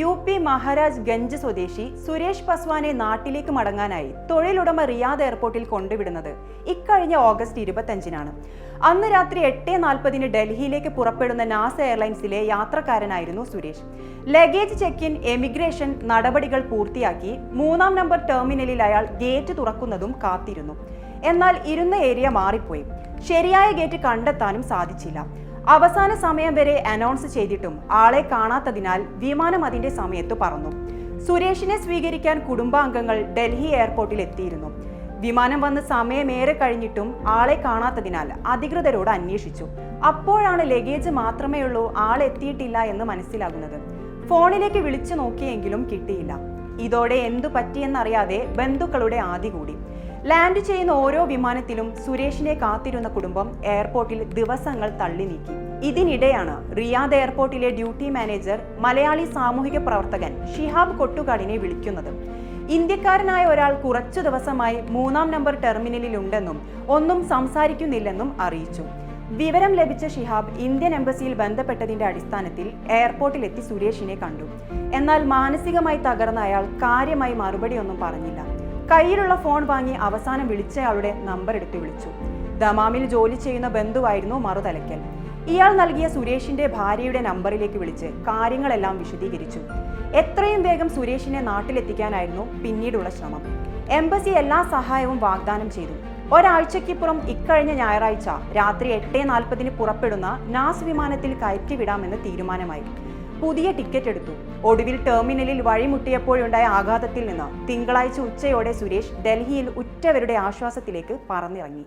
U P Maharaj Ganj സ്വദേശി സുരേഷ് പസ്വാനെ നാട്ടിലേക്ക് മടങ്ങാനായി തൊഴിലുടമ റിയാദ് എയർപോർട്ടിൽ കൊണ്ടുവിടുന്നത് ഇക്കഴിഞ്ഞ ഓഗസ്റ്റ് ഇരുപത്തഞ്ചിനാണ്. അന്ന് രാത്രി എട്ട് നാൽപ്പതിന് ഡൽഹിയിലേക്ക് പുറപ്പെടുന്ന നാസ എയർലൈൻസിലെ യാത്രക്കാരനായിരുന്നു Suresh. Luggage check in emigration നടപടികൾ പൂർത്തിയാക്കി മൂന്നാം നമ്പർ ടെർമിനലിൽ അയാൾ ഗേറ്റ് തുറക്കുന്നതും കാത്തിരുന്നു. എന്നാൽ ഇരുന്ന ഏരിയ മാറിപ്പോയി. ശരിയായ ഗേറ്റ് കണ്ടെത്താനും സാധിച്ചില്ല. അവസാന സമയം വരെ അനൗൺസ് ചെയ്തിട്ടും ആളെ കാണാത്തതിനാൽ വിമാനം അതിന്റെ സമയത്ത് പറന്നു. സുരേഷിനെ സ്വീകരിക്കാൻ കുടുംബാംഗങ്ങൾ ഡൽഹി എയർപോർട്ടിൽ എത്തിയിരുന്നു. വിമാനം വന്ന് സമയമേറെ കഴിഞ്ഞിട്ടും ആളെ കാണാത്തതിനാൽ അധികൃതരോട് അന്വേഷിച്ചു. അപ്പോഴാണ് ലഗേജ് മാത്രമേ ഉള്ളൂ ആളെത്തിയിട്ടില്ല എന്ന് മനസ്സിലാകുന്നത്. ഫോണിലേക്ക് വിളിച്ചു നോക്കിയെങ്കിലും കിട്ടിയില്ല. ഇതോടെ എന്തു പറ്റിയെന്നറിയാതെ ബന്ധുക്കളുടെ ആദി കൂടി. ലാൻഡ് ചെയ്യുന്ന ഓരോ വിമാനത്തിലും സുരേഷിനെ കാത്തിരുന്ന കുടുംബം എയർപോർട്ടിൽ ദിവസങ്ങൾ തള്ളി നീക്കി. ഇതിനിടെയാണ് റിയാദ് എയർപോർട്ടിലെ ഡ്യൂട്ടി മാനേജർ മലയാളി സാമൂഹിക പ്രവർത്തകൻ ഷിഹാബ് കൊട്ടുകാടിനെ വിളിക്കുന്നത്. ഇന്ത്യക്കാരനായ ഒരാൾ കുറച്ചു ദിവസമായി മൂന്നാം നമ്പർ ടെർമിനലിലുണ്ടെന്നും ഒന്നും സംസാരിക്കുന്നില്ലെന്നും അറിയിച്ചു. വിവരം ലഭിച്ച ഷിഹാബ് ഇന്ത്യൻ എംബസിയിൽ ബന്ധപ്പെട്ടതിന്റെ അടിസ്ഥാനത്തിൽ എയർപോർട്ടിലെത്തി സുരേഷിനെ കണ്ടു. എന്നാൽ മാനസികമായി തകർന്ന അയാൾ കാര്യമായി മറുപടിയൊന്നും പറഞ്ഞില്ല. കയ്യിലുള്ള ഫോൺ വാങ്ങി അവസാനം വിളിച്ചയാളുടെ നമ്പർ എടുത്ത് വിളിച്ചു. ദമാമിൽ ജോലി ചെയ്യുന്ന ബന്ധുവായിരുന്നു മറുതലയ്ക്കൽ. ഇയാൾ നൽകിയ സുരേഷിന്റെ ഭാര്യയുടെ നമ്പറിലേക്ക് വിളിച്ച് കാര്യങ്ങളെല്ലാം വിശദീകരിച്ചു. എത്രയും വേഗം സുരേഷിനെ നാട്ടിലെത്തിക്കാനായിരുന്നു പിന്നീടുള്ള ശ്രമം. എംബസി എല്ലാ സഹായവും വാഗ്ദാനം ചെയ്തു. ഒരാഴ്ചയ്ക്കിപ്പുറം ഇക്കഴിഞ്ഞ ഞായറാഴ്ച രാത്രി എട്ട് നാൽപ്പതിന് പുറപ്പെടുന്ന നാസ് വിമാനത്തിൽ കയറ്റിവിടാമെന്ന് തീരുമാനമായി. പുതിയ ടിക്കറ്റ് എടുത്തു. ഒടുവിൽ ടെർമിനലിൽ വഴിമുട്ടിയപ്പോഴുണ്ടായ ആഘാതത്തിൽ നിന്ന് തിങ്കളാഴ്ച ഉച്ചയോടെ സുരേഷ് ഡൽഹിയിൽ ഉറ്റവരുടെ ആശ്വാസത്തിലേക്ക് പറന്നിറങ്ങി.